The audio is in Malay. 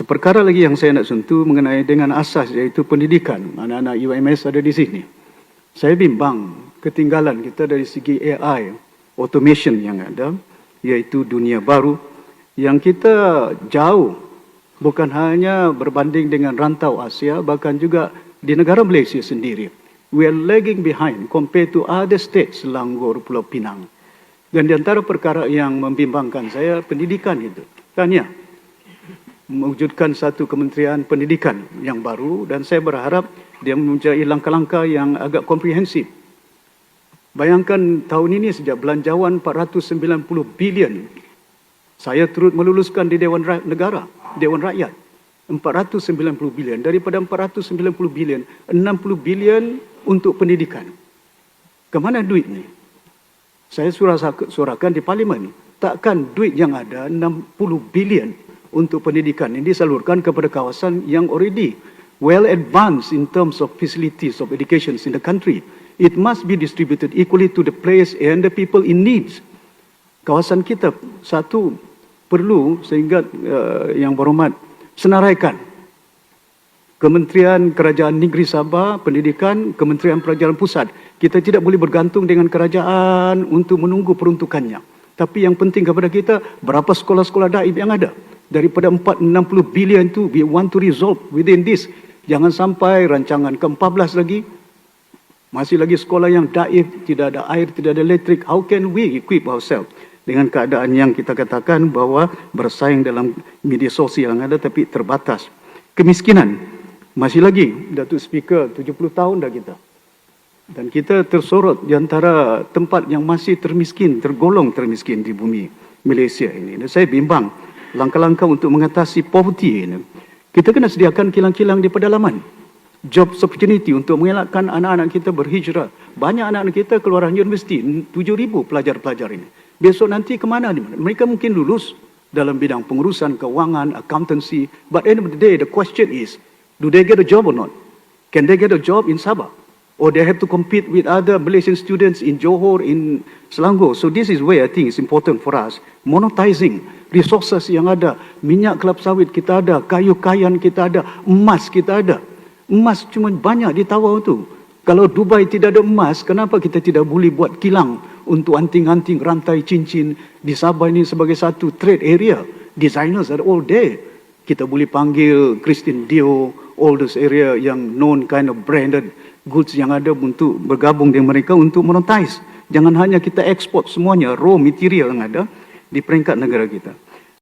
Seperkara lagi yang saya nak sentuh mengenai dengan asas iaitu pendidikan. Anak-anak UMS ada di sini. Saya bimbang ketinggalan kita dari segi AI, automation yang ada, iaitu dunia baru yang kita jauh bukan hanya berbanding dengan rantau Asia, bahkan juga di negara Malaysia sendiri. We are lagging behind compared to other states Selangor, Pulau Pinang. Dan di antara perkara yang membimbangkan saya, pendidikan itu. Tanya, mewujudkan satu kementerian pendidikan yang baru dan saya berharap dia mempunyai langkah-langkah yang agak komprehensif. Bayangkan tahun ini sejak belanjawan 490 bilion saya turut meluluskan di Dewan Ra- Negara, Dewan Rakyat. 490 bilion. Daripada 490 bilion, 60 bilion untuk pendidikan. Kemana duit ni? Saya surah suarakan di parlimen. Takkan duit yang ada 60 bilion untuk pendidikan ini disalurkan kepada kawasan yang already well advanced in terms of facilities of education in the country. It must be distributed equally to the place and the people in needs. Kawasan kita satu perlu sehingga uh, yang berhormat senaraikan Kementerian Kerajaan Negeri Sabah Pendidikan Kementerian Pelajaran Pusat kita tidak boleh bergantung dengan kerajaan untuk menunggu peruntukannya tapi yang penting kepada kita berapa sekolah-sekolah daib yang ada daripada 460 bilion itu we want to resolve within this jangan sampai rancangan ke-14 lagi masih lagi sekolah yang daif tidak ada air tidak ada elektrik how can we equip ourselves dengan keadaan yang kita katakan bahawa bersaing dalam media sosial yang ada tapi terbatas. Kemiskinan, masih lagi Datuk Speaker 70 tahun dah kita. Dan kita tersorot di antara tempat yang masih termiskin, tergolong termiskin di bumi Malaysia ini. Dan saya bimbang langkah-langkah untuk mengatasi poverty ini. Kita kena sediakan kilang-kilang di pedalaman. Job opportunity untuk mengelakkan anak-anak kita berhijrah. Banyak anak-anak kita keluaran universiti, 7,000 pelajar-pelajar ini. Besok nanti ke mana? Mereka mungkin lulus dalam bidang pengurusan, kewangan, accountancy. But end of the day, the question is, do they get a job or not? Can they get a job in Sabah? Or they have to compete with other Malaysian students in Johor, in Selangor. So this is where I think it's important for us. Monetizing resources yang ada. Minyak kelapa sawit kita ada, kayu kayan kita ada, emas kita ada. Emas cuma banyak di tawau tu. Kalau Dubai tidak ada emas, kenapa kita tidak boleh buat kilang untuk anting-anting rantai cincin di Sabah ini sebagai satu trade area. Designers are all there. Kita boleh panggil Christine Dio, all those area yang known kind of branded goods yang ada untuk bergabung dengan mereka untuk monetize. Jangan hanya kita ekspor semuanya, raw material yang ada di peringkat negara kita.